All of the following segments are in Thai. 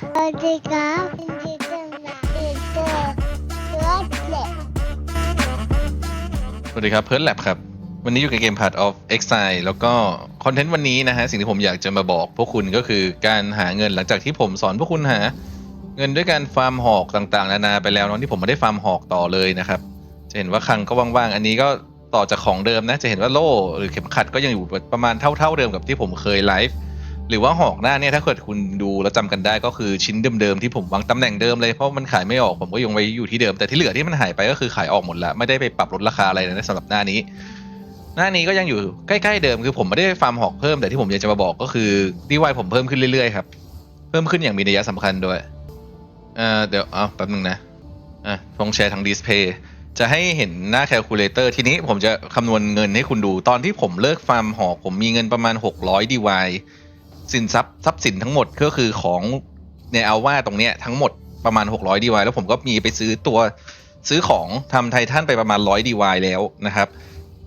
สวัสดีครับยินดีต้อนรับสู่รถเล็กสวัสดีครับเพิร์ลแลบครับ วันนี้อยู่กับเกม Part of Exile แล้วก็คอนเทนต์วันนี้นะฮะ สิ่งที่ผมอยากจะมาบอกพวกคุณก็คือการหาเงินหลังจากที่ผมสอนพวกคุณหา เงินด้วยการฟาร์มหอกต่างๆ นานาไปแล้วเนาะที่ผมไม่ได้ฟาร์มหอกต่อเลยนะครับ จะเห็นว่าคลังก็ว่างๆ อันนี้ก็ต่อจากของเดิมนะ จะเห็นว่าโล่หรือเข็มขัดก็ยังอยู่ประมาณเท่าๆเดิมกับที่ผมเคยไลฟ์ หรือว่าหอกหน้าเนี่ยถ้าเกิดคุณดูแล้วจำกันได้ก็คือชิ้นเดิมๆที่ผมวางตำแหน่งเดิมเลยเพราะมันขายไม่ออกผมก็ยังไว้อยู่ที่เดิมแต่ที่เหลือที่มันหายไปก็คือขายออกหมดแล้วไม่ได้ไปปรับลดราคาอะไรนะสำหรับหน้านี้ หน้านี้ก็ยังอยู่ใกล้ๆเดิมคือผมไม่ได้ฟาร์มหอกเพิ่มแต่ที่ผมอยากจะมาบอกก็คือดีวายผมเพิ่มขึ้นเรื่อยๆครับเพิ่มขึ้นอย่างมีนัยสำคัญด้วยเอ่อเดี๋ยวเอาแป๊บนึงนะอะลองแชร์ทางดิสเพย์จะให้เห็นหน้าแคลคูลเลเตอร์ทีนี้ผมจะคำนวณเงินให้คุณดู ตอนที่ผมเลิกฟาร์มหอกผมมีเงินประมาณ 600ดีว สินทรัพย์ทรัพย์สินทั้งหมดก็คือของในเอาว่าตรงเนี้ยทั้งหมดประมาณ 600ดีวายแล้วผมก็มีไปซื้อตัวซื้อของทำไททันไปประมาณ 100ดีวายแล้วนะครับ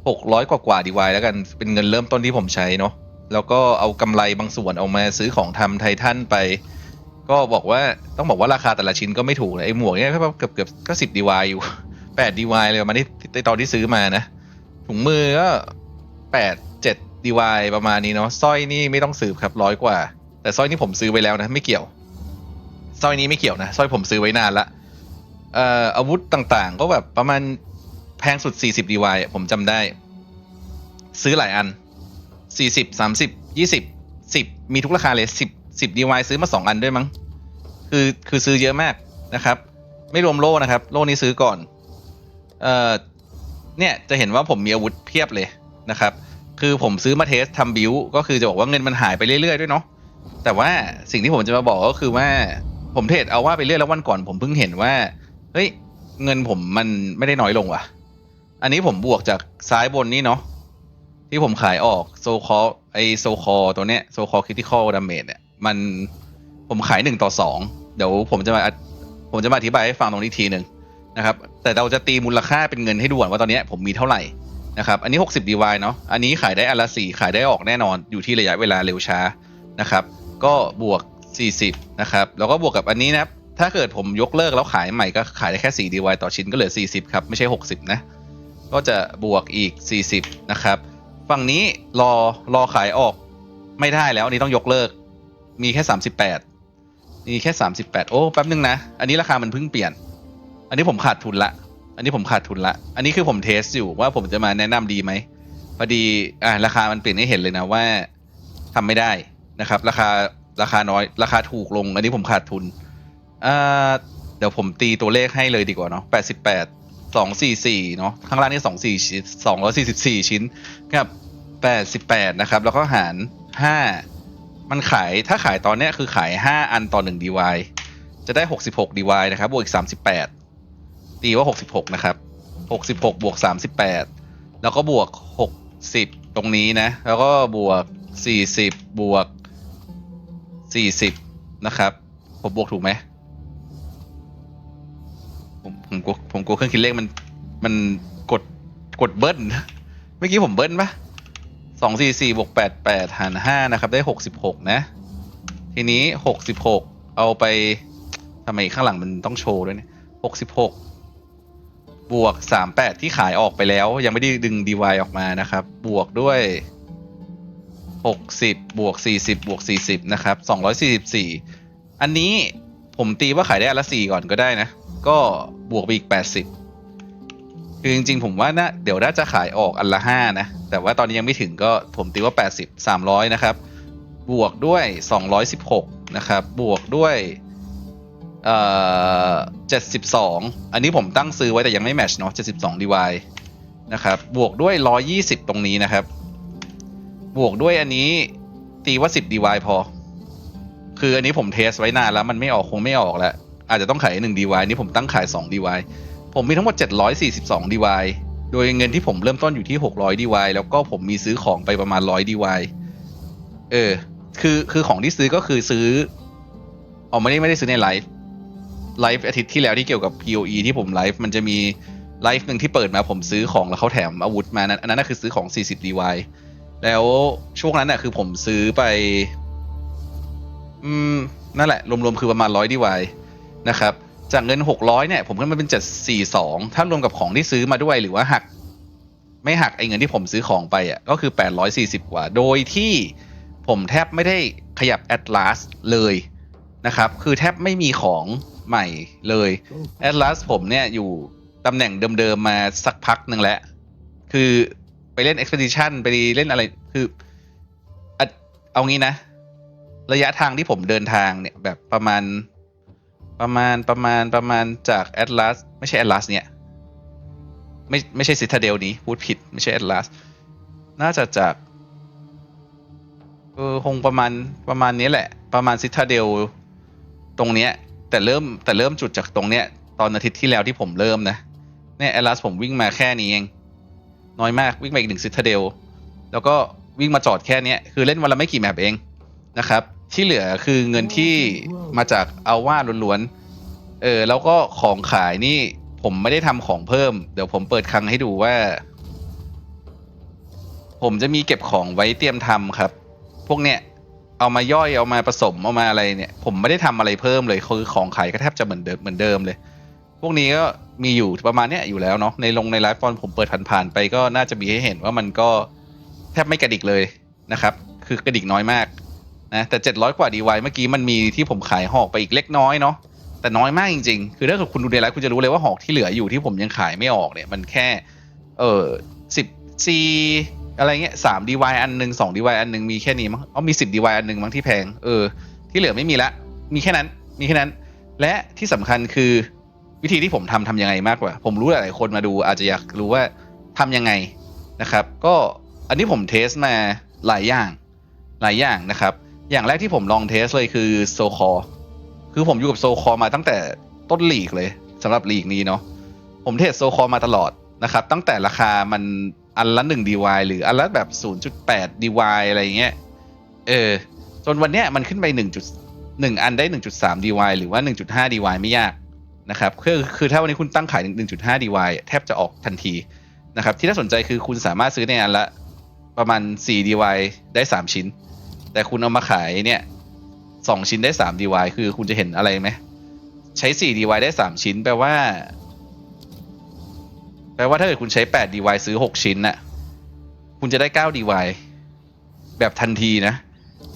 หกร้อยกว่ากว่าดีวายแล้วกันเป็นเงินเริ่มต้นที่ผมใช้เนาะแล้วก็เอากำไรบางส่วนเอามาซื้อของทำไททันไป ก็บอกว่าต้องบอกว่าราคาแต่ละชิ้นก็ไม่ถูกเลยไอ้หมวกเนี่ยก็เกือบเกือบก็สิบดีวายอยู่แปดดีวายเลยมาที่ตอนที่ซื้อมานะถุงมือก็แปดเจ็ด ดีวายประมาณนี้เนาะสร้อยนี่ไม่ต้องสืบครับร้อยกว่า แต่สร้อยนี่ผมซื้อไปแล้วนะ ไม่เกี่ยวสร้อยนี้ไม่เกี่ยวนะสร้อยผมซื้อไว้นานละเอ่ออาวุธต่างๆ ก็แบบประมาณแพงสุด 40 DY อะผมจำได้ ซื้อหลายอัน 40 30 20 10 มีทุกราคาเลย 10 10 DY ซื้อมา 2 อันด้วยมั้งคือคือซื้อเยอะมากนะครับ ไม่รวมโล่นะครับ โล่นี้ซื้อก่อนเอ่อเนี่ยจะเห็นว่าผมมีอาวุธเพียบเลยนะครับ คือผมซื้อมาเทสทำบิวก็คือจะบอกว่าเงินมันหายไปเรื่อยๆด้วยเนาะแต่ว่าสิ่งที่ผมจะมาบอกก็คือว่าผมเทรดเอาว่าไปเรื่อยแล้ววันก่อนผมเพิ่งเห็นว่าเฮ้ยเงินผมมันไม่ได้น้อยลงว่ะ อันนี้ผมบวกจากซ้ายบนนี่เนาะที่ผมขายออกโซคอไอโซคอตัวเนี้ยโซคอคริติคอลดาเมจเนี่ยมันผมขายหนึ่งต่อสองเดี๋ยวผมจะมาผมจะมาอธิบายให้ฟังตรงนี้ทีหนึ่งนะครับ แต่เราจะตีมูลค่าเป็นเงินให้ดูก่อนว่าตอนเนี้ยผมมีเท่าไหร่ นะครับอันนี้ 60 DY เนาะอันนี้ขายได้อันละสี่ขายได้ออกแน่นอนอยู่ที่ระยะเวลาเร็วช้านะครับ ก็บวก 40 นะครับ แล้วก็บวกกับอันนี้นะครับ ถ้าเกิดผมยกเลิกแล้วขายใหม่ก็ขายได้แค่4 DY ต่อชิ้นก็เหลือ 40 ครับ ไม่ใช่ 60 นะ ก็จะบวกอีก 40 นะครับ ฝั่งนี้รอรอขายออกไม่ได้แล้วอันนี้ต้องยกเลิก มีแค่ 38 มีแค่ 38 โอ้แป๊บนึงนะ อันนี้ราคามันเพิ่งเปลี่ยน อันนี้ผมขาดทุนละ อันนี้ผมขาดทุนละ อันนี้คือผมเทสอยู่ว่าผมจะมาแนะนำดีไหมพอดีอ่าราคามันเปลี่ยนให้เห็นเลยนะว่าทำไม่ได้นะครับ ราคาราคาน้อย ราคาถูกลง อันนี้ผมขาดทุนอ่าเดี๋ยวผมตีตัวเลขให้เลยดีกว่าเนาะแปดสิบแปดสองสี่สี่เนาะข้างล่างนี่สองสี่ชิ้นสองร้อยสี่สิบสี่ชิ้นกับแปดสิบแปดนะครับ แล้วก็หารห้ามันขายถ้าขายตอนเนี้ยคือขายห้าอันต่อหนึ่งดีวจะได้หกสิบหกดีวนะครับบวกอีกสามสิบแปด ตีว่าหกสิบหกนะครับหกสิบหกบวกสามสิบแปดแล้วก็บวกหกสิบตรงนี้นะ แล้วก็บวกสี่สิบบวกสี่สิบนะครับ ผมบวกถูกไหมผมผมกลัวผมกลัวเครื่องคิดเลขมันมันกดกดเบิ้ลเมื่อกี้ผมเบิ้ลปะสองสี่สี่บวกแปดแปดหารห้านะครับ ได้หกสิบหกนะ ทีนี้หกสิบหกเอาไปทำไมข้างหลังมันต้องโชว์ด้วยเนี่ยหกสิบหก บวก38ที่ขายออกไปแล้ว ยังไม่ได้ดึง DY ออกมานะครับ บวกด้วย60บวก40บวก40นะครับ244อันนี้ผมตีว่าขายได้อันละ4ก่อนก็ได้นะ ก็บวกไปอีก80คือจริงๆผมว่านะเดี๋ยวน่าจะขายออกอันละ5นะ แต่ว่าตอนนี้ยังไม่ถึงก็ผมตีว่า80 300นะครับ บวกด้วย216นะครับ บวกด้วย เอ่อเจ็ดสิบสองอันนี้ผมตั้งซื้อไว้แต่ยังไม่แมชเนาะเจ็ดสิบสองดีวายนะครับ บวกด้วยร้อยี่สิบตรงนี้นะครับ บวกด้วยอันนี้ตีว่าสิบดีวายพอ คืออันนี้ผมเทสไว้นานแล้วมันไม่ออกคงไม่ออกแล้ว อาจจะต้องขายหนึ่งดีวายนี้ผมตั้งขายสองดีวายผมมีทั้งหมดเจ็ดร้อยสี่สิบสองดีวายโดยเงินที่ผมเริ่มต้นอยู่ที่หกร้อยดีวายแล้วก็ผมมีซื้อของไปประมาณร้อยดีวายเออ คือคือของที่ซื้อก็คือซื้อออกไม่ได้ไม่ได้ซื้อในไลฟ์ ไลฟ์อาทิตย์ที่แล้วที่เกี่ยวกับ POE ที่ผมไลฟ์มันจะมีไลฟ์หนึ่งที่เปิดมาผมซื้อของแล้วเขาแถมอาวุธมานั้นอันนั้นนะคือซื้อของ 40 DY แล้วช่วงนั้นน่ะคือผมซื้อไป อืม นั่นแหละ รวมๆ คือประมาณร้อยดีวนะครับ จากเงินหกร้อยเนี่ย ผมขึ้นมาเป็นเจ็ดสี่สองถ้ารวมกับของที่ซื้อมาด้วยหรือว่าหัก ไม่หักไอ้เงินที่ผมซื้อของไปอะก็คือแปดร้อยสี่สิบกว่า โดยที่ผมแทบไม่ได้ขยับแอ l ลาสเลยนะครับ คือแทบไม่มีของ ใหม่เลยแอ l ลาสผมเนี่ยอยู่ตำแหน่งเดิมๆมาสักพักหนึ่งแล้ว คือไปเล่น Expedition ไปเล่นอะไรคืออะเอางี้นะ ระยะทางที่ผมเดินทางเนี่ยแบบประมาณประมาณประมาณประมาณจากแอ l ลาสไม่ใช่แอ l ลาสเนี่ย ไม่ไม่ใช่ซิตาเดลนี้พูดผิด ไม่ใช่แอ l ลาสน่าจะจากเออคงประมาณประมาณนี้แหละ ประมาณซิตาเดลตรงเนี้ย แต่เริ่มแต่เริ่มจุดจากตรงเนี้ย ตอนอาทิตย์ที่แล้วที่ผมเริ่มนะเนี่ยแอลัสผมวิ่งมาแค่นี้เองน้อยมากวิ่งมาอีกหนึ่งซิตาเดลแล้วก็วิ่งมาจอดแค่เนี้ยคือเล่นวันละไม่กี่แมปเองนะครับ ที่เหลือคือเงินที่มาจากเอาว่าล้วนๆเออแล้วก็ของขายนี่ผมไม่ได้ทำของเพิ่ม เดี๋ยวผมเปิดคลังให้ดูว่า ผมจะมีเก็บของไว้เตรียมทำครับ พวกเนี้ย เอามาย่อยเอามาผสมเอามาอะไรเนี่ย ผมไม่ได้ทำอะไรเพิ่มเลยคือของขายก็แทบจะเหมือนเดิมเหมือนเดิมเลย พวกนี้ก็มีอยู่ประมาณเนี้ยอยู่แล้วเนาะในลงในไลฟ์ตอนผมเปิดผ่านๆไปก็น่าจะมีให้เห็นว่ามันก็แทบไม่กระดิกเลยนะครับ คือกระดิกน้อยมากนะแต่ 700 กว่าดีไวเมื่อกี้มันมีที่ผมขายหอกไปอีกเล็กน้อยเนาะแต่น้อยมากจริงๆ คือถ้าเกิดคุณดูในไลฟ์คุณจะรู้เลยว่าหอกที่เหลืออยู่ที่ผมยังขายไม่ออกเนี่ย มันแค่ เออสิบซี อะไรเงี้ยสามดีวอันหนึ่งสองดีวอันหนึ่งมีแค่นี้มั้งอ๋อมีสิบดีวอันหนึ่งมั้งที่แพงเออ ที่เหลือไม่มีละ มีแค่นั้น มีแค่นั้น และที่สำคัญคือวิธีที่ผมทำทำยังไงมากกว่า ผมรู้หลายๆคนมาดูอาจจะอยากรู้ว่าทำยังไงนะครับ ก็อันนี้ผมเทสมาหลายอย่างหลายอย่างนะครับ อย่างแรกที่ผมลองเทสเลยคือโซคอคือผมอยู่กับโซคอมาตั้งแต่ต้นหลีกเลยสำหรับหลีกนี้เนาะผมเทสโซคอมาตลอดนะครับ ตั้งแต่ราคามัน อันละหนึ่ง DY หรืออันละแบบ 0.8 DY อะไรอย่างเงี้ยเออจนวันเนี้ยมันขึ้นไป1จุด1อันได้ 1.3 DY หรือว่า 1.5 DY ไม่ยากนะครับคือคือถ้าวันนี้คุณตั้งขาย 1.5 DY แทบจะออกทันทีนะครับที่น่าสนใจคือคุณสามารถซื้อในอันละประมาณ 4 DY ได้ 3 ชิ้น แต่คุณเอามาขายเนี่ย2ชิ้นได้ 3 DY คือคุณจะเห็นอะไรไหมใช้ 4 DY ได้ 3 ชิ้นแปลว่า แปลว่าถ้าเกิดคุณใช้8 DY ซื้อ 6 ชิ้นน่ะ คุณจะได้9 DY แบบทันทีนะ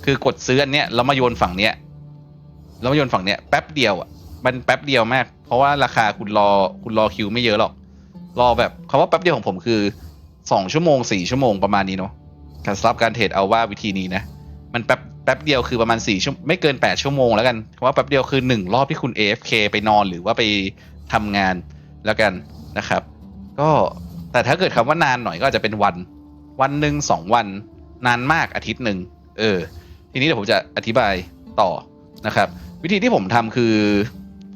คือกดซื้ออันเนี้ยแล้วมาโยนฝั่งเนี้ยแล้วมาโยนฝั่งเนี้ยแป๊บเดียวอะมันแป๊บเดียวมาก เพราะว่าราคาคุณรอคุณรอคิวไม่เยอะหรอก รอแบบคำว่าแป๊บเดียวของผมคือ2ชั่วโมง4ชั่วโมงประมาณนี้เนาะการสลับการเทรดเอาว่าวิธีนี้นะ มันแป๊บแป๊บเดียวคือประมาณ4ชั่วไม่เกิน8ชั่วโมงแล้วกันเพราะว่าแป๊บเดียวคือ1รอบที่คุณ AFK ไปนอนหรือว่าไปทำงานแล้วกันนะครับ ก็แต่ถ้าเกิดคำว่านานหน่อยก็อาจจะเป็นวัน วันหนึ่งสองวัน นานมากอาทิตย์หนึ่งเออ ทีนี้เดี๋ยวผมจะอธิบายต่อนะครับ วิธีที่ผมทำคือ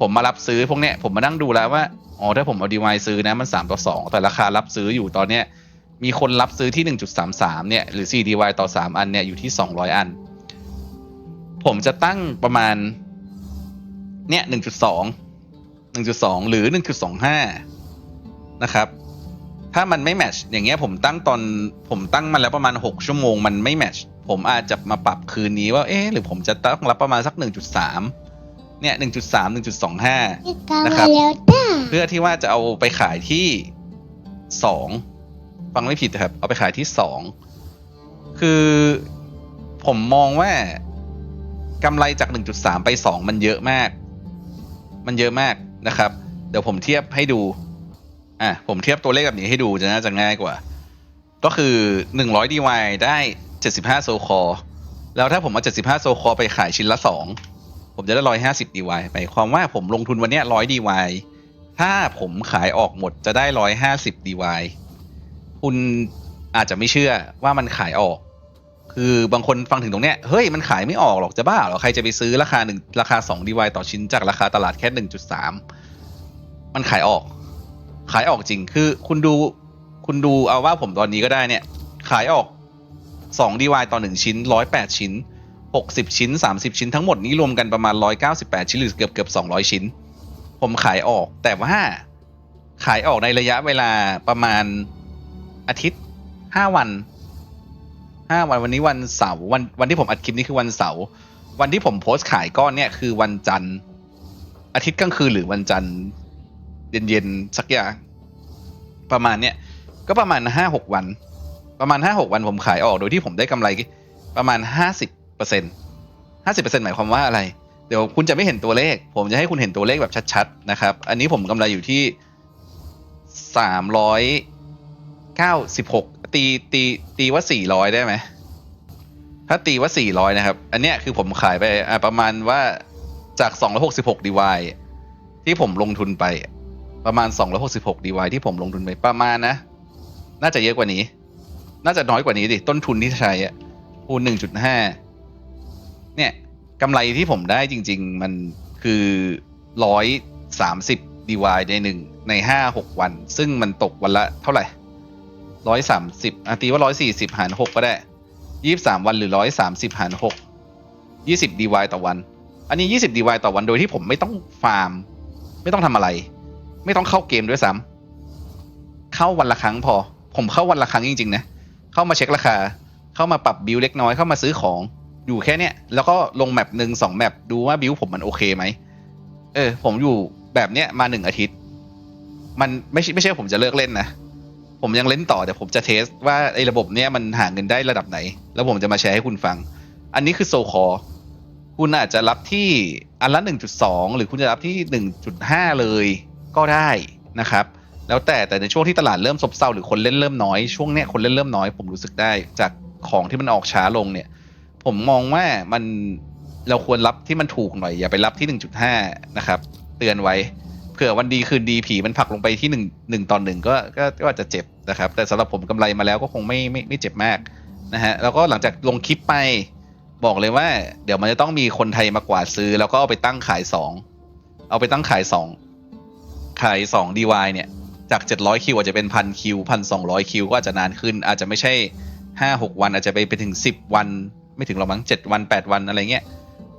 ผมมารับซื้อพวกเนี้ยผมมานั่งดูแล้วว่าอ๋อถ้าผมเอาดีวายซื้อนะมัน3ต่อ2แต่ราคารับซื้ออยู่ตอนเนี้ยมีคนรับซื้อที่1.33เนี่ยหรือ4 DY ต่อ3อันเนี่ยอยู่ที่200อัน ผมจะตั้งประมาณเนี่ย1.2 1.2หนึ่งจุดสองหรือ1.25นะครับ ถ้ามันไม่แมทช์อย่างเงี้ยผมตั้งตอนผมตั้งมันแล้วประมาณ 6 ชั่วโมงมันไม่แมทช์ผมอาจจะมาปรับคืนนี้ว่าเอ๊ะหรือผมจะตั้งรับประมาณสัก 1.3 เนี่ย 1.3 1.25พี่กานะครัมาบแล้วจ้าเพื่อที่ว่าจะเอาไปขายที่สองฟังไม่ผิดนะครับ เอาไปขายที่สองคือผมมองว่ากำไรจาก 1.3 ไป 2 มันเยอะมาก มันเยอะมากนะครับ เดี๋ยวผมเทียบให้ดู อะผมเทียบตัวเลขแบบนี้ให้ดูจะน่าจะง่ายกว่า ก็คือ 100 DY ได้ 75 โซคอแล้วถ้าผมเอา 75 โซคอไปขายชิ้นละ 2 ผมจะได้ 150 DY หมายความว่าผมลงทุนวันนี้ย100 DY ถ้าผมขายออกหมดจะได้ 150 DY คุณอาจจะไม่เชื่อว่ามันขายออก คือบางคนฟังถึงตรงเนี้ย เฮ้ย มันขายไม่ออกหรอกจะบ้าหรอ ใครจะไปซื้อราคาหนึ่งราคา2 DY ต่อชิ้นจากราคาตลาดแค่ 1.3 มันขายออก ขายออกจริงคือคุณดูคุณดูเอาว่าผมตอนนี้ก็ได้เนี่ย ขายออก2 DY ต่อ 1 ชิ้น 108 ชิ้น 60 ชิ้น 30 ชิ้นทั้งหมดนี้รวมกันประมาณ 198 ชิ้นหรือเกือบเกือบ200 ชิ้น ผมขายออกแต่ว่าขายออกในระยะเวลาประมาณอาทิตย์ 5 วัน 5 วันวันนี้วันเสาร์วันวันที่ผมอัดคลิปนี้คือวันเสาร์วันที่ผมโพสต์ขายก้อนเนี่ยคือวันจันทร์อาทิตย์กลางคืนหรือวันจันทร์ เย็นๆสักอย่าง ประมาณเนี่ยก็ประมาณห้าหกวัน ประมาณห้าหกวันผมขายออกโดยที่ผมได้กำไรประมาณห้าสิบเปอร์เซ็นห้าสิบเปอร์เซ็นหมายความว่าอะไร เดี๋ยวคุณจะไม่เห็นตัวเลข ผมจะให้คุณเห็นตัวเลขแบบชัดๆนะครับ อันนี้ผมกำไรอยู่ที่สามร้อยเก้าสิบหกตีตีตีว่าสี่ร้อยได้ไหมถ้าตีว่าสี่ร้อยนะครับ อันเนี้ยคือผมขายไปประมาณว่าจากสองร้อยหกสิบหกดีวายที่ผมลงทุนไป ประมาณสองร้อยหกสิบหกดีวที่ผมลงทุนไปประมาณนะ น่าจะเยอะกว่านี้ น่าจะน้อยกว่านี้ดิต้นทุนที่ใช้อะคูณหนึ่งจุดห้าเนี่ยกำไรที่ผมได้จริง ๆ มันคือร้อยสามสิบดีวในหนึ่งในห้าหกวัน ซึ่งมันตกวันละเท่าไหร่ร้อยสามสิบอะตีว่าร้อยสี่สิบหารหกก็ได้ยี่สามวันหรือร้อยสามสิบหารหกยี่สิบดีวต่อวัน อันนี้ยี่สิบดีวต่อวันโดยที่ผมไม่ต้องฟาร์ม ไม่ต้องทำอะไร ไม่ต้องเข้าเกมด้วยซ้ำเข้าวันละครั้งพอ ผมเข้าวันละครั้งจริง ๆ นะ เข้ามาเช็คราคา เข้ามาปรับบิลเล็กน้อยเข้ามาซื้อของอยู่แค่เนี้ยแล้วก็ลงแมปหนึ่งสองแมปดูว่าบิลผมมันโอเคไหมเออ ผมอยู่แบบเนี้ยมาหนึ่งอาทิตย์ มันไม่ใช่ไม่ใช่ผมจะเลิกเล่นนะผมยังเล่นต่อแต่ผมจะเทสว่าไอ้ระบบเนี้ยมันหาเงินได้ระดับไหน แล้วผมจะมาแชร์ให้คุณฟัง อันนี้คือโซคอคุณอาจจะรับที่อันละ1.2หรือคุณจะรับที่1.5เลย ก็ได้นะครับ แล้วแต่แต่ในช่วงที่ตลาดเริ่มซบเซาหรือคนเล่นเริ่มน้อยช่วงเนี้ยคนเล่นเริ่มน้อย ผมรู้สึกได้จากของที่มันออกช้าลงเนี่ย ผมมองว่ามันเราควรรับที่มันถูกหน่อย อย่าไปรับที่1.5นะครับ เตือนไว้เผื่อวันดีคืนดีผีมันผักลงไปที่1 1ต่อหนึ่งก็ก็ก็อาจจะเจ็บนะครับ แต่สำหรับผมกำไรมาแล้วก็คงไม่ไม่ไม่เจ็บมากนะฮะแล้วก็หลังจากลงคลิปไปบอกเลยว่า เดี๋ยวมันจะต้องมีคนไทยมากวาดซื้อ แล้วก็เอาไปตั้งขายสองเอาไปตั้งขายสอง ขายสองดีวเนี่ย จาก 700 คิวอาจจะเป็นพันคิวพันสองร้อยคิวก็อาจจะนานขึ้น อาจจะไม่ใช่ห้าหกวันอาจจะไปไปถึงสิบวัน ไม่ถึงหรอกมั้งเจ็ดวันแปดวันอะไรเงี้ย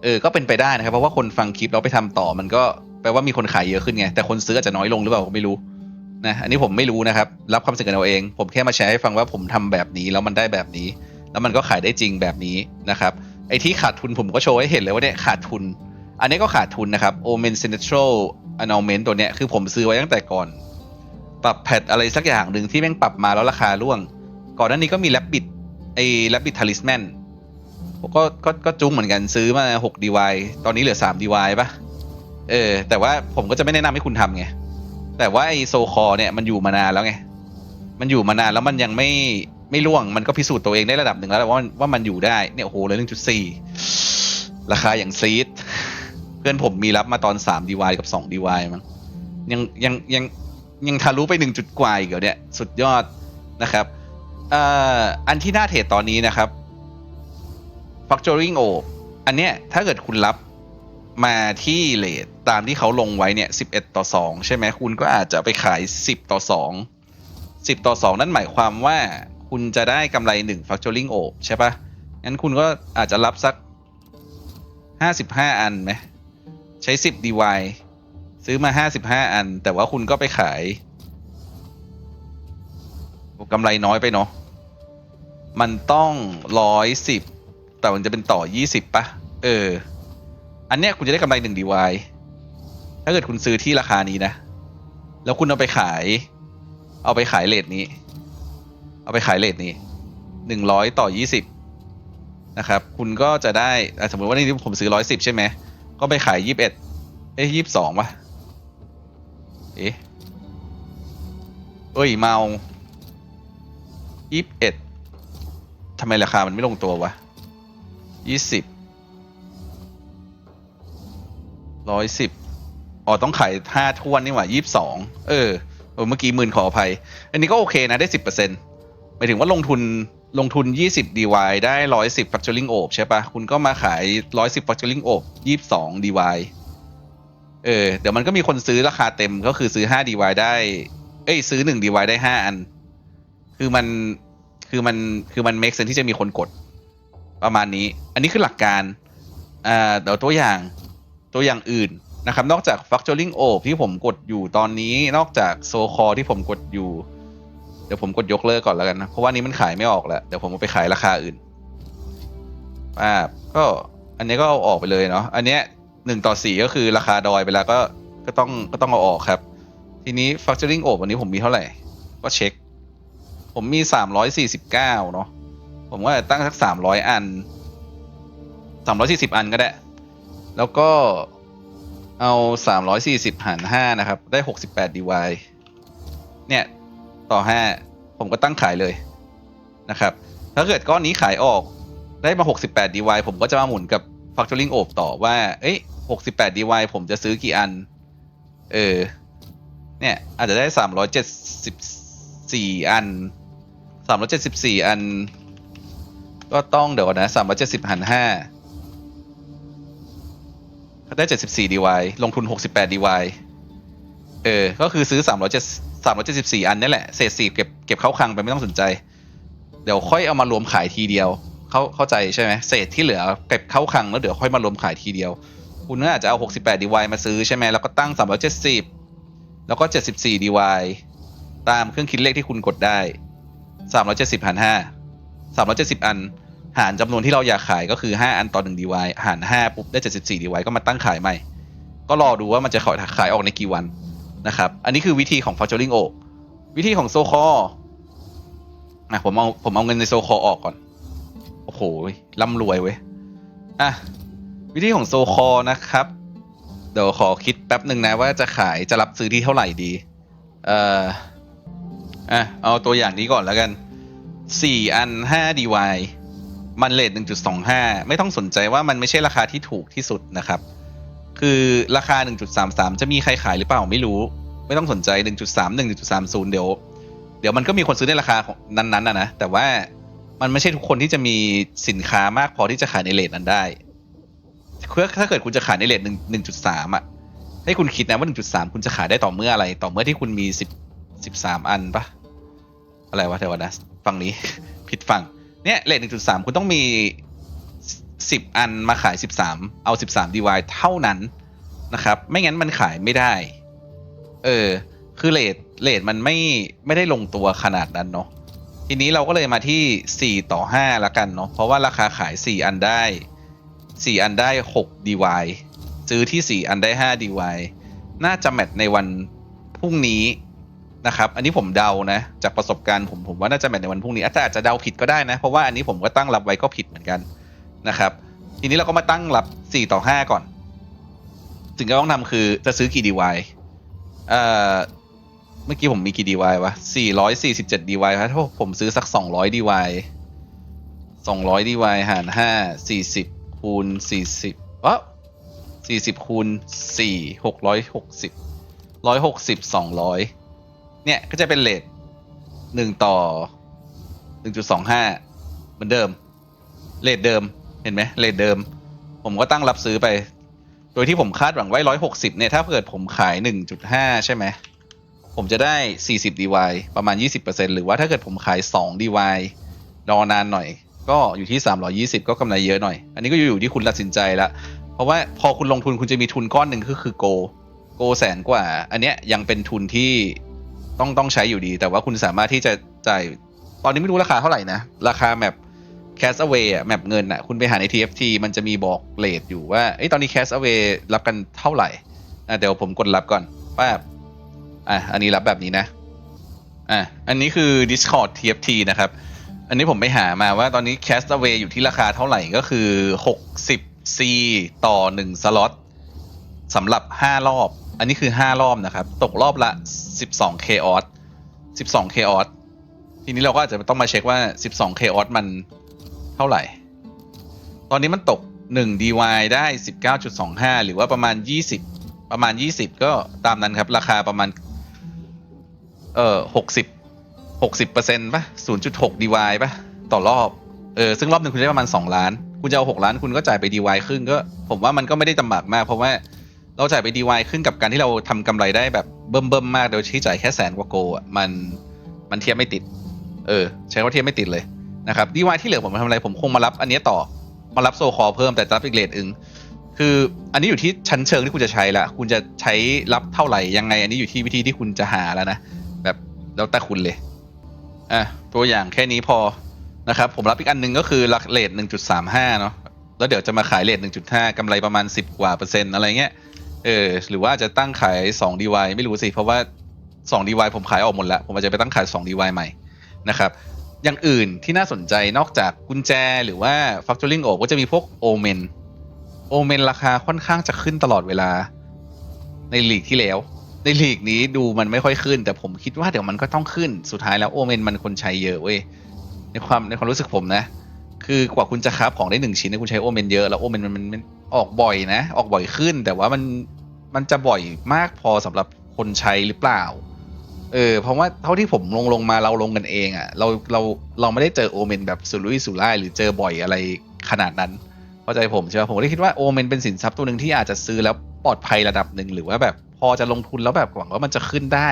เออก็เป็นไปได้นะครับ เพราะว่าคนฟังคลิปเราไปทำต่อมันก็แปลว่ามีคนขายเยอะขึ้นไง แต่คนซื้ออาจจะน้อยลงหรือเปล่าก็ไม่รู้นะอันนี้ผมไม่รู้นะครับ รับความเสี่ยงกันเอาเอง ผมแค่มาแชร์ให้ฟังว่าผมทำแบบนี้แล้วมันได้แบบนี้ แล้วมันก็ขายได้จริงแบบนี้นะครับไอ้ที่ขาดทุนผมก็โชว์ให้เห็นเลยว่าเนี่ยขาดทุน อันนี้ก็ขาดทุนนะครับ Omen Central Annulment ตัวเนี้ยคือผมซื้อไว้ตั้งแต่ก่อน ปรับแพทอะไรสักอย่างหนึ่งที่แม่งปรับมาแล้วราคาร่วง ก่อนหน้านี้ก็มี Rabbit ไอ้ Rabbit Talisman ผมก็ก็ก็จุ้งเหมือนกันซื้อมา6 DY ตอนนี้เหลือ3 DY ปะเออ แต่ว่าผมก็จะไม่แนะนำให้คุณทำไง แต่ว่าไอโซคอเนี่ยมันอยู่มานานแล้วไง มันอยู่มานานแล้วมันยังไม่ไม่ร่วงมันก็พิสูจน์ตัวเองได้ระดับหนึ่งแล้วว่าว่ามันอยู่ได้เนี่ยโอ้โหเลยหนึ่งจุดสี่ราคาอย่างซีด พื่อนผมมีรับมาตอนสามดีวกับสองดีวมั้งยังยังยังยังทะลุไปหนึ่งจุดกว่าอีกเหรอเนี่ยสุดยอดนะครับเอ่ออันที่น่าเทรดตอนนี้นะครับ Factoring O อันเนี้ยถ้าเกิดคุณรับมาที่เลทตามที่เขาลงไว้เนี่ย11 ต่อ 2 ใช่ไหมคุณก็อาจจะไปขาย 10 ต่อ 2 10 ต่อ 2 นั่นหมายความว่าคุณจะได้กำไร 1 Factoring O ใช่ปะงั้นคุณก็อาจจะรับสัก 55 อันไหม ใช้10 DY ซื้อมา55อัน แต่ว่าคุณก็ไปขายกำไรน้อยไปเนาะมันต้อง110แต่มันจะเป็นต่อ20ปะเออ อันเนี้ยคุณจะได้กำไรหนึ่ง DY ถ้าเกิดคุณซื้อที่ราคานี้นะ แล้วคุณเอาไปขาย เอาไปขายเลทนี้ เอาไปขายเลทนี้หนึ่งร้อยต่อยี่สิบนะครับ คุณก็จะได้สมมติว่านี่ผมซื้อร้อยสิบใช่ไหม ก็ไปขายยี่สิบเอ็ดเอ้ยยี่สิบสองวะเอ๊ะเอ้ย เมายี่สิบเอ็ดทำไมราคามันไม่ลงตัววะยี่สิบร้อยสิบอ๋อ ต้องขายห้าทวนนี่หว่ายี่สิบสองเออเออเมื่อกี้หมื่นขออภัย อันนี้ก็โอเคนะได้สิบเปอร์เซ็นต์หมายถึงว่าลงทุน ลงทุนยี่สิบ DY ได้ร้อยสิบ factoring โอบใช่ปะคุณก็มาขายร้อยสิบ factoring โอบยี่สิบสอง DY เออ เดี๋ยวมันก็มีคนซื้อราคาเต็มก็คือซื้อห้า DY ได้ เอ้ย ซื้อหนึ่ง DY ได้ห้าอัน คือมัน คือมัน คือมัน make sense ที่จะมีคนกด ประมาณนี้ อันนี้คือหลักการ อ่า เดี๋ยวตัวอย่าง ตัวอย่างอื่นนะครับ นอกจาก Factoring o ที่ผมกดอยู่ตอนนี้ นอกจากโซคอที่ผมกดอยู่ เดี๋ยวผมกดยกเลิกก่อนแล้วกันนะ เพราะว่านี้มันขายไม่ออกแล้ว เดี๋ยวผมไปขายราคาอื่นป้าบก็อันนี้ก็เอาออกไปเลยเนาะ อันเนี้ยหนึ่งต่อสี่ก็คือราคาดอยไปแล้วก็ก็ต้องก็ต้องเอาออกครับ ทีนี้ factoring โอบวันนี้ผมมีเท่าไหร่ ก็เช็ค ผมมีสามร้อยสี่สิบเก้าเนาะ ผมก็ตั้งสักสามร้อยอันสามร้อยสี่สิบอันก็ได้ แล้วก็เอาสามร้อยสี่สิบหารห้านะครับ ได้หกสิบแปด dy เนี่ย ต่อห้าผมก็ตั้งขายเลยนะครับ ถ้าเกิดก้อนนี้ขายออกได้มา 68 dy ผมก็จะมาหมุนกับ factoring โอบต่อว่า เอ้ย68 dy ผมจะซื้อกี่อัน เออ เนี่ย อาจจะได้ 374 อัน 374 อัน ก็ต้องเดี๋ยวนะ 370หาร5ได้ 74 dy ลงทุน 68 dy เออ ก็คือซื้อ 37 307 374อันนี่แหละเศษสี่เก็บเก็บเข้าคลังไปไม่ต้องสนใจ เดี๋ยวค่อยเอามารวมขายทีเดียว เข้าเข้าใจใช่ไหมเศษที่เหลือเก็บเข้าคลังแล้วเดี๋ยวค่อยมารวมขายทีเดียว คุณก็อาจจะเอา68 dy มาซื้อใช่ไหมแล้วก็ตั้ง370แล้วก็74 dy ตามเครื่องคิดเลขที่คุณกดได้370หาร5 370อันหารจำนวนที่เราอยากขายก็คือ 5 อันต่อ1 dy หาร 5 ปุ๊บ ได้ 74 dy ก็มาตั้งขายใหม่ ก็รอดูว่ามันจะขายขายออกในกี่วัน นะครับ อันนี้คือวิธีของ factoring โอวิธีของโซคออะผมเอาผมเอาเงินในโซคอออกก่อน โอ้โหร่ำรวยเว้ย อะ วิธีของโซคอนะครับ เดี๋ยวขอคิดแป๊บหนึ่งนะว่าจะขายจะรับซื้อที่เท่าไหร่ดี เอ่อ อะ เอาตัวอย่างนี้ก่อนแล้วกันสี่อันห้า dy มันเลทหนึ่งจุดสองห้าไม่ต้องสนใจว่ามันไม่ใช่ราคาที่ถูกที่สุดนะครับ คือราคา 1.33 จะมีใครขายหรือเปล่าไม่รู้ ไม่ต้องสนใจ 1.31 1.30 เดี๋ยว เดี๋ยวมันก็มีคนซื้อในราคาของนั้นๆนะนะ แต่ว่ามันไม่ใช่ทุกคนที่จะมีสินค้ามากพอที่จะขายในเลทนั้นได้คือถ้าเกิดคุณจะขายในเลทหนึ่งหนึ่งจุดสามอะ ให้คุณคิดนะว่าหนึ่งจุดสามคุณจะขายได้ต่อเมื่ออะไร ต่อเมื่อที่คุณมีสิบสิบสามอันปะอะไรวะเดี๋ยวก่อนนะฝั่งนี้ ผิดฝั่งเนี่ยเลทหนึ่งจุดสามคุณต้องมี สิบอันมาขายสิบสามเอาสิบสามดีวเท่านั้นนะครับ ไม่งั้นมันขายไม่ได้ เออ คือเลทเลทมันไม่ไม่ได้ลงตัวขนาดนั้นเนาะทีนี้เราก็เลยมาที่ 4 ต่อ 5 ละกันเนาะเพราะว่าราคาขาย 4 อันได้ 4 อันได้ 6 dy ซื้อที่ 4 อันได้ 5 dy น่าจะแมทในวันพรุ่งนี้นะครับ อันนี้ผมเดานะ จากประสบการณ์ผมผมว่าน่าจะแมทในวันพรุ่งนี้แต่อาจจะเดาผิดก็ได้นะ เพราะว่าอันนี้ผมก็ตั้งรับไว้ก็ผิดเหมือนกัน นะครับ ทีนี้เราก็มาตั้งรับ 4 ต่อ 5 ก่อน สิ่งที่ต้องทำคือจะซื้อกี่ dy เอ่อเมื่อกี้ผมมีกี่ dy วะ 447 dy ครับถ้าผมซื้อสัก 200 dy 200 dy หาร 5 40 คูณ 40อ๋อ40 คูณ 4 660 160 200 เนี่ย ก็จะเป็นเลท1ต่อ 1.25 เหมือนเดิม เลทเดิม ห็นไหมเลทเดิม ผมก็ตั้งรับซื้อไป โดยที่ผมคาดหวังไว้160เนี่ย ถ้าเกิดผมขาย1.5ใช่ไหม ผมจะได้40 dy ประมาณ20%หรือว่าถ้าเกิดผมขาย2 dy รอนานหน่อย ก็อยู่ที่320ก็กำไรเยอะหน่อย อันนี้ก็อยู่ที่คุณตัดสินใจละเพราะว่าพอคุณลงทุนคุณจะมีทุนก้อนหนึ่งก็คือโก โกแสนกว่า อันเนี้ยยังเป็นทุนที่ต้องต้องใช้อยู่ดี แต่ว่าคุณสามารถที่จะจ่ายตอนนี้ไม่รู้ราคาเท่าไหร่นะ ราคาแมป Cash Away อะแมปเงินอะคุณไปหาใน TFT มันจะมีบอกเลทอยู่ว่าเอ้ตอนนี้ Cash Away รับกันเท่าไหร่อะเดี๋ยวผมกดรับก่อนว่าอะอันนี้รับแบบนี้นะอะอันนี้คือ Discord TFT นะครับ อันนี้ผมไปหามาว่าตอนนี้ Castaway อยู่ที่ราคาเท่าไหร่ก็คือ 60 C ต่อ 1 สล็อตสำหรับ 5 รอบ อันนี้คือ 5 รอบนะครับ ตกรอบละ 12 Chaos 12 Chaos ทีนี้เราก็อาจจะต้องมาเช็คว่า 12 Chaos มัน เท่าไหร่ ตอนนี้มันตก 1 DY ได้ 19.25 หรือว่าประมาณ 20 ประมาณ 20 ก็ตามนั้นครับ ราคาประมาณ เอ่อ60 60เปอร์เซ็นต์ป่ะ 0.6 DY ป่ะ ต่อรอบ เออ ซึ่งรอบหนึ่งคุณได้ประมาณ 2 ล้าน คุณจะเอา 6 ล้านคุณก็จ่ายไป DY ครึ่งก็ ผมว่ามันก็ไม่ได้จำบากมาก เพราะว่าเราจ่ายไป DY ครึ่งกับการที่เราทำกำไรได้แบบเบิ่มเบิ่มมากโดยที่จ่ายแค่แสนกว่าโกอะมันมันเทียบไม่ติด เออ ใช้ว่าเทียบไม่ติดเลย นะครับ DY ที่เหลือผมมาทำอะไรผมคงมารับอันนี้ต่อมารับโซคอเพิ่มแต่รับอีกเลทอึงคืออันนี้อยู่ที่ชั้นเชิงที่คุณจะใช้ละคุณจะใช้รับเท่าไหร่ยังไง อันนี้อยู่ที่วิธีที่คุณจะหาแล้วนะแบบแล้วแต่คุณเลยอะตัวอย่างแค่นี้พอนะครับผมรับอีกอันหนึ่งก็คือหลักเลทหนึ่งจุดสามห้าเนาะแล้วเดี๋ยวจะมาขายเลท1.5กำไรประมาณ10กว่าเปอร์เซ็นต์อะไรเงี้ยเออหรือว่าจะตั้งขาย2 DY ไม่รู้สิเพราะว่า2 DY ผมขายออกหมดแล้ว ผมอาจจะไปตั้งขาย2 DY ใหม่นะครับ อย่างอื่นที่น่าสนใจนอกจากกุญแจหรือว่า factoring ออก็จะมีพวกโอเมนโอเมนราคาค่อนข้างจะขึ้นตลอดเวลา ในลีกที่แล้ว ในลีกนี้ดูมันไม่ค่อยขึ้น แต่ผมคิดว่าเดี๋ยวมันก็ต้องขึ้นสุดท้ายแล้วโอเมนมันคนใช้เยอะเว้ยในความในความรู้สึกผมนะ คือกว่าคุณจะคราฟของได้หนึ่งชิ้นคุณใช้โอเมนเยอะแล้วโอเมนมันมันมันออกบ่อยนะ ออกบ่อยขึ้น แต่ว่ามันมันจะบ่อยมากพอสำหรับคนใช้หรือเปล่า เออเพราะว่าเท่าที่ผมลงลงมาเราลงกันเองอะ่ะเราเราเราไม่ได้เจอโอเมนแบบสุรุ่ยสุร่ายหรือเจอบ่อยอะไรขนาดนั้นเข้าใจผมใช่ไหมผมก็เลยคิดว่าโอเมนเป็นสินทรัพย์ตัวหนึ่งที่อาจจะซื้อแล้วปลอดภัยระดับหนึ่งหรือว่าแบบพอจะลงทุนแล้วแบบหวังว่ามันจะขึ้นได้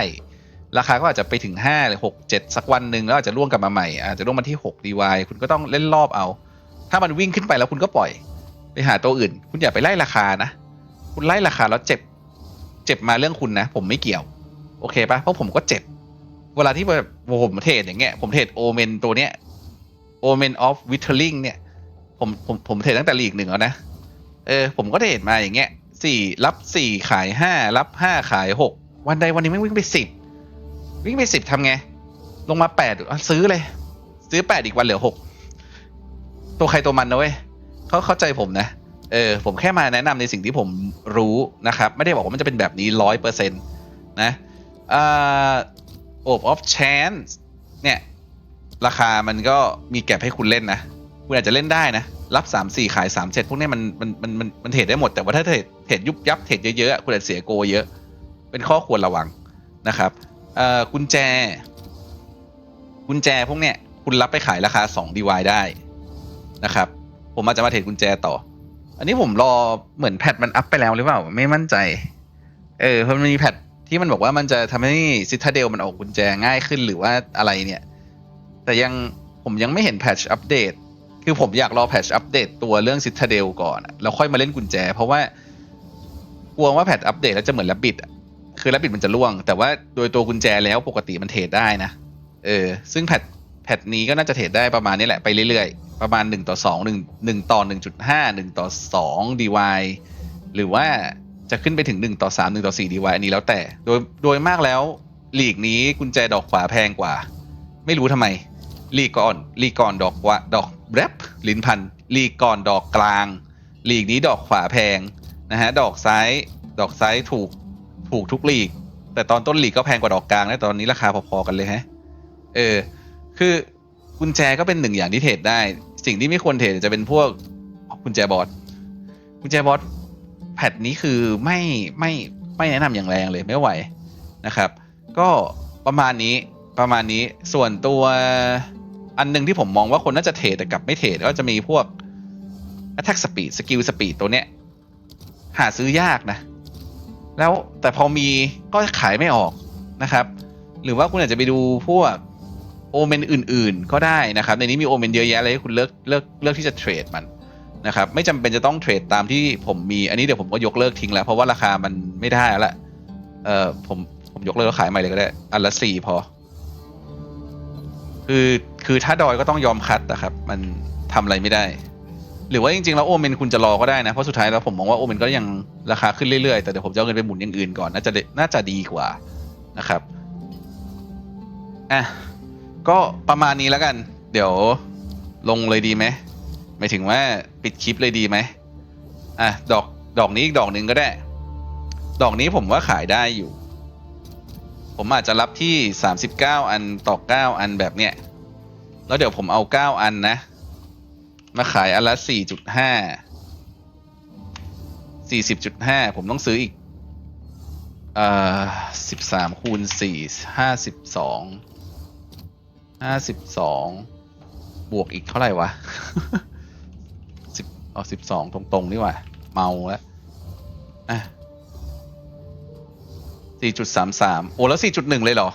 ราคาก็อาจจะไปถึง5หรือ6 7 สักวันหนึ่งแล้วอาจจะร่วงกลับมาใหม่อาจจะร่วงมาที่6 DY คุณก็ต้องเล่นรอบเอา ถ้ามันวิ่งขึ้นไปแล้วคุณก็ปล่อย ไปหาตัวอื่น คุณอย่าไปไล่ราคานะ คุณไล่ราคาแล้วเจ็บ เจ็บมาเรื่องคุณนะ ผมไม่เกี่ยว อเคปะเพราะผมก็เจ็บ เวลาที่แบบผมเทรดอย่างเงี้ย ผมเทรดโอเมนตัวเนี้ยโอเมนออฟวิทเทอร์ลิงเนี่ย ผมผมผมเทรดตั้งแต่ลีกหนึ่งแล้วนะ เออ ผมก็เทรดมาอย่างเงี้ยสี่รับสี่ขายห้ารับห้าขายหกวันใดวันนึงไม่วิ่งไปสิบวิ่งไปสิบทำไง ลงมาแปดอะซื้อเลย ซื้อแปดอีกวันเหลือหกตัวใครตัวมันนะเว้ยเขาเข้าใจผมนะ เออ ผมแค่มาแนะนำในสิ่งที่ผมรู้นะครับ ไม่ได้บอกว่ามันจะเป็นแบบนี้ร้อยเปอร์เซ็นต์นะ อ่าโอบออฟแชนเนี่ย ราคามันก็มีแก็บให้คุณเล่นนะ คุณอาจจะเล่นได้นะ รับ3 4ขาย3 7พวกนี้มันมันมันมันมันเทรดได้หมด แต่ว่าถ้าเทรดเทรดยุบยับเทรดเยอะๆ คุณอาจจะเสียโกเยอะ เป็นข้อควรระวังนะครับเอ่อกุญแจ กุญแจพวกเนี้ยคุณรับไปขายราคา2 DY ได้นะครับ ผมอาจจะมาเทรดกุญแจต่อ อันนี้ผมรอเหมือนแพทมันอัพไปแล้วหรือเปล่า ไม่มั่นใจ เออเพราะมันมีแพท ที่มันบอกว่ามันจะทำให้ซิทาเดลมันออกกุญแจง่ายขึ้นหรือว่าอะไรเนี่ย แต่ยังผมยังไม่เห็นแพทชอัปเดตคือผมอยากรอแพทชอัปเดตตัวเรื่องซิทาเดลก่อนแล้วค่อยมาเล่นกุญแจ เพราะว่ากลัวว่าแพทอัปเดตแล้วจะเหมือนแรบบิดคือแรบบิดมันจะล่วง แต่ว่าโดยตัวกุญแจแล้วปกติมันเทรดได้นะเออซึ่งแพทแพทนี้ก็น่าจะเทรดได้ประมาณนี้แหละไปเรื่อยๆ ประมาณ 1 ต่อ 2 1 1ต่อ 1.5 1 ต่อ2 dy หรือว่า จะขึ้นไปถึง1ต่อ3 1ต่อ4 dy อันนี้แล้วแต่ โดยโดยมากแล้วหลีกนี้กุญแจดอกขวาแพงกว่า ไม่รู้ทำไมลีกก่อนลีกก่อนดอกว่าดอกแรปลิ้นพันลีกก่อนดอกกลางหลีกนี้ดอกขวาแพงนะฮะดอกซ้ายดอกซ้ายถูกถูกทุกหลีก แต่ตอนต้นหลีกก็แพงกว่าดอกกลางแล้วตอนนี้ราคาพอๆกันเลยฮะเออคือกุญแจก็เป็นหนึ่งอย่างที่เทรดได้ สิ่งที่ไม่ควรเทรดจะเป็นพวกกุญแจบอสกุญแจบอส แพทนี้คือไม่ไม่ไม่แนะนำอย่างแรงเลยไม่ไหวนะครับ ก็ประมาณนี้ประมาณนี้ส่วนตัวอันหนึงที่ผมมองว่าคนน่าจะเทรดแต่กลับไม่เทรดก็จะมีพวก attack speed skill speed ตัวเนี้ย หาซื้อยากนะ แล้วแต่พอมีก็ขายไม่ออกนะครับ หรือว่าคุณอาจจะไปดูพวกโอเมนอื่น ๆ ก็ได้นะครับ ในนี้มีโอเมนเยอะแยะเลยให้คุณเลือกเลือกเลือกที่จะเทรดมัน นะครับไม่จำเป็นจะต้องเทรดตามที่ผมมีอันนี้เดี๋ยวผมก็ยกเลิกทิ้งแล้วเพราะว่าราคามันไม่ได้แล้วละเออผมผมยกเลิกแล้วขายใหม่เลยก็ได้ อันละสี่พอ คือคือถ้าดอยก็ต้องยอมคัดนะครับ มันทำอะไรไม่ได้ หรือว่าจริงๆแล้วโอเมนคุณจะรอก็ได้นะ เพราะสุดท้ายแล้วผมมองว่าโอเมนก็ยังราคาขึ้นเรื่อยๆ แต่เดี๋ยวผมจะเอาเงินไปหมุนอย่างอื่นก่อนน่าจะน่าจะดีกว่านะครับอะก็ประมาณนี้แล้วกัน เดี๋ยวลงเลยดีไหม หมายถึงว่าปิดคลิปเลยดีไหมอะดอกดอกนี้อีกดอกหนึ่งก็ได้ ดอกนี้ผมว่าขายได้อยู่ ผมอาจจะรับที่ 39 อันต่อ 9 อันแบบเนี้ย แล้วเดี๋ยวผมเอา 9 อันนะ มาขายอันละ 4.5 40.5 ผมต้องซื้ออีก เอ่อ 13 คูณ 4 52 52 บวกอีกเท่าไหร่วะ 10อ๋อ12ตรงๆนี่หว่า เมาแล้วอะ4.33โอ้แล้ว4.1เลยเหรอ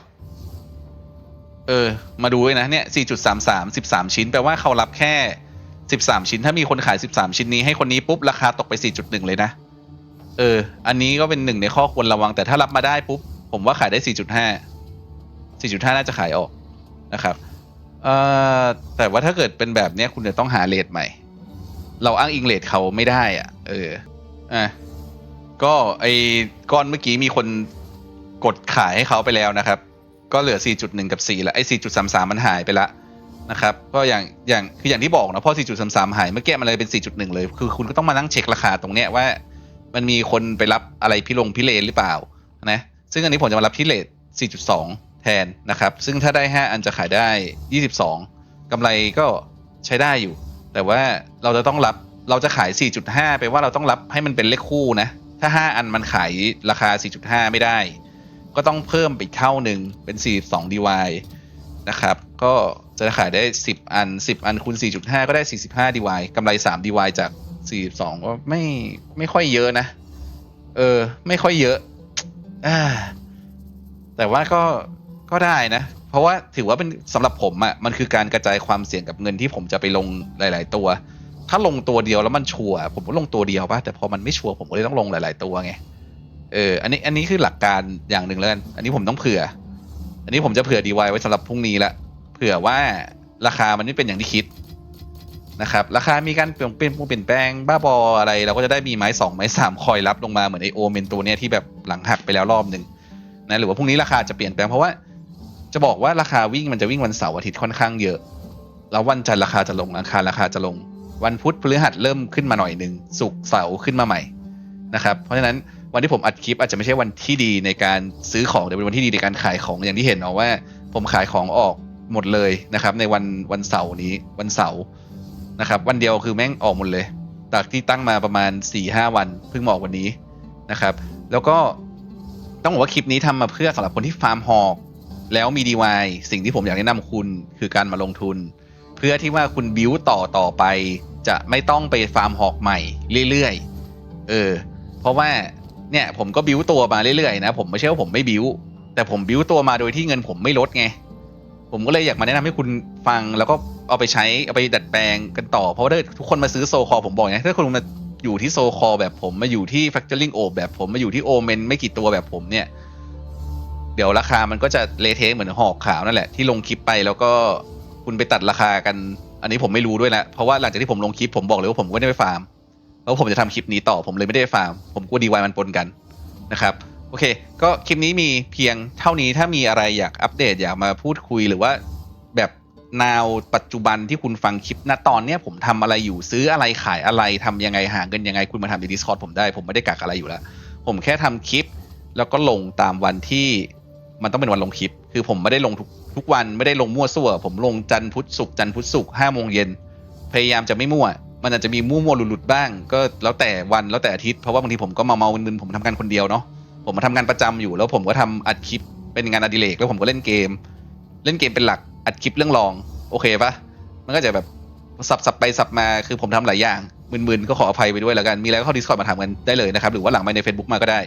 เออ มาดูด้วยนะเนี่ย4.33 13ชิ้น แปลว่าเขารับแค่13ชิ้น ถ้ามีคนขาย13ชิ้นนี้ให้คนนี้ปุ๊บ ราคาตกไป4.1เลยนะ เออ อันนี้ก็เป็นหนึ่งในข้อควรระวัง แต่ถ้ารับมาได้ปุ๊บ ผมว่าขายได้4.5 4.5น่าจะขายออกนะครับ เอ่อ แต่ว่าถ้าเกิดเป็นแบบนี้คุณจะต้องหาเลทใหม่ เราอ้างอิงเลทเขาไม่ได้อะ เอออะก็ไอ้ก้อนเมื่อกี้มีคนกดขายให้เขาไปแล้วนะครับ ก็เหลือ 4.1 กับ 4 แล้วไอ้ 4.33 มันหายไปละนะครับก็อย่างอย่างคืออย่างที่บอกนะพอ 4.33 หายเมื่อกี้มันเลยเป็น 4.1 เลย คือคุณก็ต้องมานั่งเช็คราคาตรงเนี้ยว่า มันมีคนไปรับอะไรพิลงพิเลนหรือเปล่านะซึ่งอันนี้ผมจะมารับที่เลท4.2 แทนนะครับ ซึ่งถ้าได้ 5 อันจะขายได้ 22กำไรก็ใช้ได้อยู่ แต่ว่าเราจะต้องรับเราจะขาย 4.5 ไปว่าเราต้องรับให้มันเป็นเลขคู่นะ ถ้า 5 อันมันขายราคา 4.5 ไม่ได้ ก็ต้องเพิ่มไปเท่าหนึ่งเป็น 42 DY นะครับ ก็จะขายได้ 10 อัน 10 อันคูณ 4.5 ก็ได้ 45 DY กำไร 3 DY จาก 42 ก็ไม่ไม่ค่อยเยอะนะ เออ ไม่ค่อยเยอะอแต่ว่าก็ก็ได้นะ เพราะว่าถือว่าเป็นสำหรับผมอะ่ะมันคือการกระจายความเสี่ยงกับเงินที่ผมจะไปลงหลาย ๆ ตัว ถ้าลงตัวเดียวแล้วมันชัวร์ผมก็ลงตัวเดียวป่ะแต่พอมันไม่ชัวร์ผมก็เลยต้องลงหลาย ๆ ตัวไงเอออันนี้อันนี้คือหลักการอย่างหนึ่งแล้วกันอันนี้ผมต้องเผื่อ อันนี้ผมจะเผื่อดีไวไว้สำหรับพรุ่งนี้ละเผื่อว่าราคามันไม่เป็นอย่างที่คิดนะครับราคามีการเปลี่ยนเปลี่ยนเปลี่ยนแปลงบ้าบออะไร เราก็จะได้มีไม้สองไม้สามคอยรับลงมาเหมือนไอโอเมนตัวเนี้ยที่แบบหลังหักไปแล้วรอบหนึ่งนะหรือว่าพรุ่งนี้ราคาจะเปลี่ยนแปลงเพราะว่า จะบอกว่าราคาวิ่งมันจะวิ่งวันเสาร์อาทิตย์ค่อนข้างเยอะ แล้ววันจันทร์ราคาจะลงอังคารราคาจะลง วันพุธพฤหัสเริ่มขึ้นมาหน่อยหนึ่งศุกร์เสาร์ขึ้นมาใหม่นะครับ เพราะฉะนั้นวันที่ผมอัดคลิปอาจจะไม่ใช่วันที่ดีในการซื้อของแต่เป็นวันที่ดีในการขายของอย่างที่เห็นเนาะว่า ผมขายของออกหมดเลยนะครับ ในวันวันเสาร์นี้วันเสาร์นะครับวันเดียวคือแม่งออกหมดเลยจากที่ตั้งมาประมาณ4ี่ห้าวันเพิ่งออกวันนี้นะครับ แล้วก็ต้องบอกว่าคลิปนี้ทำมาเพื่อสำหรับคนที่ฟาร์มหอก แล้วมีดีวสิ่งที่ผมอยากแนะนำคุณคือการมาลงทุน เพื่อที่ว่าคุณบิวต่อต่อไป จะไม่ต้องไปฟาร์มหอกใหม่เรื่อยๆเออ เพราะว่าเนี่ยผมก็บิวตัวมาเรื่อยๆนะผมไม่ใช่ว่าผมไม่บิวแต่ผมบิวตัวมาโดยที่เงินผมไม่ลดไงผมก็เลยอยากมาแนะนำให้คุณฟังแล้วก็เอาไปใช้เอาไปดัดแปลงกันต่อ เพราะว่าถ้าทุกคนมาซื้อโซคอผมบอกไงถ้าคุณมาอยู่ที่โซคอแบบผมมาอยู่ที่ Factoring โอบแบบผมมาอยู่ที่โอเมนไม่กี่ตัวแบบผมเนี่ย ดี๋ยวราคามันก็จะเละเทะเหมือนหอกขาวนั่นแหละที่ลงคลิปไปแล้วก็คุณไปตัดราคากัน อันนี้ผมไม่รู้ด้วยนะเพราะว่าหลังจากที่ผมลงคลิปผมบอกเลยว่าผมก็ไม่ได้ไปฟาร์มแล้วผมจะทำคลิปนี้ต่อผมเลยไม่ได้ไปฟาร์ม ผมกลัวดีวายมันปนกันนะครับโอเค ก็คลิปนี้มีเพียงเท่านี้ถ้ามีอะไรอยากอัปเดตอยากมาพูดคุยหรือว่าแบบนาวปัจจุบันที่คุณฟังคลิปณตอนเนี้ยผมทำอะไรอยู่ซื้ออะไรขายอะไรทำยังไงหาเงินยังไง คุณมาทำใน Discord ผมได้ ผมไม่ได้กักอะไรอยู่แล้ว ผมแค่ทำคลิป แล้วก็ลงตามวันที่ มันต้องเป็นวันลงคลิป คือผมไม่ได้ลงทุกทุกวันไม่ได้ลงมั่วซั่วผมลงจันทร์พุธศุกร์จันทร์พุธศุกร์ห้าโมงเย็นพยายามจะไม่มั่ว มันอาจจะมีมั่วมั่วหลุดๆบ้าง ก็แล้วแต่วันแล้วแต่อาทิตย์เพราะว่าบางทีผมก็เมาเมาๆมึนๆผมทำงานคนเดียวเนาะผมมาทำงานประจำอยู่ แล้วผมก็ทำอัดคลิปเป็นงานอดิเรกแล้วผมก็เล่นเกม เล่นเกมเป็นหลักอัดคลิปเรื่องรอง โอเคปะมันก็จะแบบสับสับไปสับมาคือผมทำหลายอย่างมึนๆก็ขออภัยไปด้วยแล้วกันมีอะไรก็เข้า Discord มาถามกันได้เลยนะครับหรือว่าหลังไปใน Facebook มาก็ได้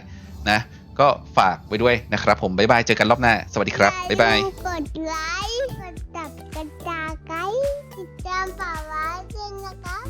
นะ ก็ฝากไว้ด้วยนะครับผม บ๊ายบาย เจอกันรอบหน้า สวัสดีครับ บ๊ายบาย กดไลค์ กดตับกระจายไกด์ติดตามป่าไว้ด้วยนะครับ